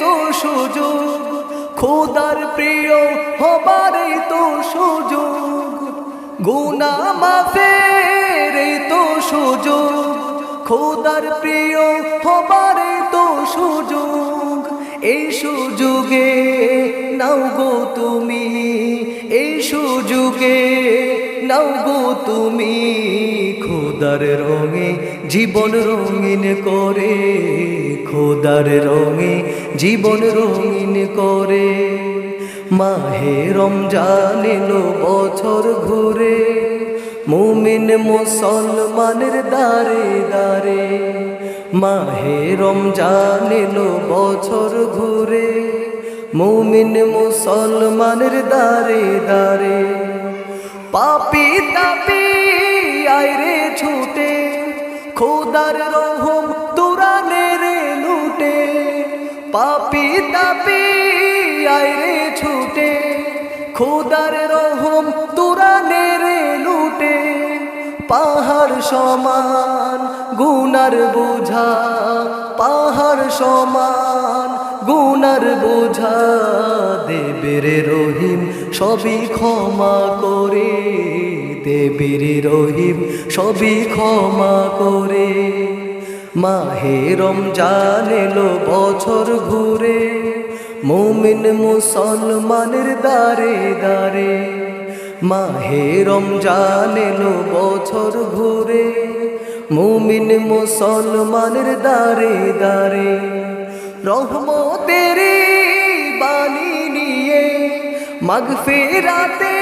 তো সুযোগ, খোদার প্রিয় হবার তো সুযোগ। গুনা মাফের তো সুযোগ, খোদার প্রিয় হবার তো সুযোগ। এই সুযোগে নাও গো তুমি, এই সুযোগে নাও গো তুমি। খোদার রঙে, জীবন রঙিন করে, খোদার রঙে, জীবন রঙিন করে। মাহে রমজান এলো বছর ঘুরে, মুমিন মুসলমানের দারে দারে মাহে রমজান বছর ঘুরে, মুমিন মুসলমানের দারে দারে পাপি তাপি, আইরে ছুটে, খোদার রহম তুরানে রে লুটে, পাপি তাপি আইরে ছুটে, খোদার রহম তুরানে রে লুটে, পাহাড় সমান গুনার বোঝা, পাহাড় সমান গুনার বোঝা, দেবের রহিম সবই ক্ষমা করে। দেবের রহিম, সবই ক্ষমা করে। মাহে রমজান এলো বছর ঘুরে, মুমিন মুসলমানের দারে দারে মাহে রমজান এলো বছর ঘুরে, মুমিন মুসলমানের দারে দারে রহমতের বাণী নিয়ে মাগফিরাতের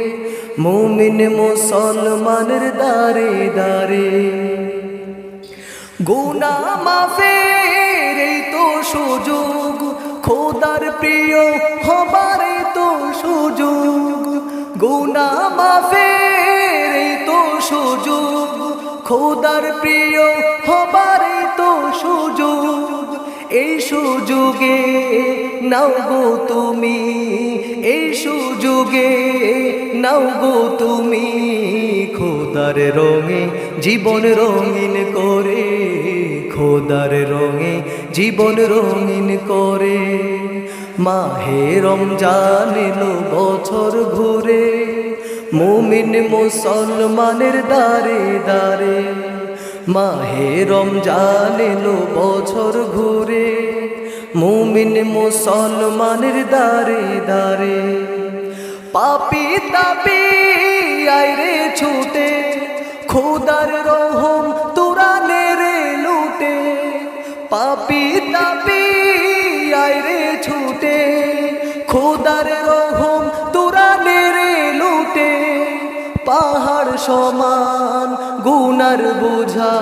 মুমিন মুসলমানের দারে দারে গুনা মাফের এই তো সুযোগ, খোদার প্রিয় হবার তো সুযোগ। গুনা মাফের এই তো সুযোগ, খোদার প্রিয় হবার তো সুযোগ। এই সুযোগে নাও গো তুমি, এই সুযোগে নাও গো তুমি। খোদার রঙে, জীবন রঙিন করে, খোদার রঙে, জীবন রঙিন করে। মাহে রমজান এলো বছর ঘুরে, মুমিন মুসলমানের দারে দারে মাহে রমজান বছর ঘুরে, মুমিন মুসলমানের দারে দারে পাপি তাপি আইরে ছুটে, খোদার রহম তুরানে রে লুটে। পাপি তাপি আইরে ছুটে, খোদার রহম তুরানে রে লুটে। পাহাড় সমান, গুনার বোঝা।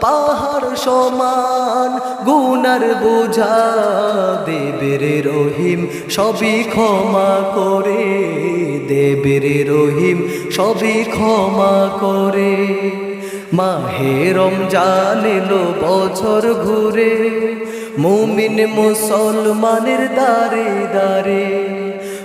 পাহাড় সমান, গুনার বোঝা। দেবের রহিম সবই ক্ষমা করে, দেবের রহিম সবই ক্ষমা করে। মাহে রমজান এলো বছর ঘুরে, মুমিন মুসলমানের দারে দারে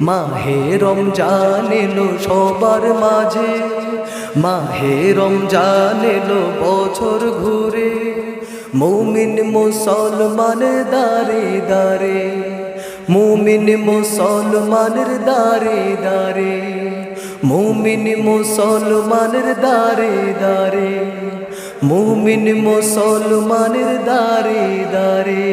মাহে রমজান এলো সবার মাঝে, মাহে রমজান এলো বছর ঘুরে। মুমিন মুসলমানের দারে দারে মুমিন মুসলমানের দারে দারে মুমিন মুসলমানের দারে দারে মুমিন মুসলমানের দারে দারে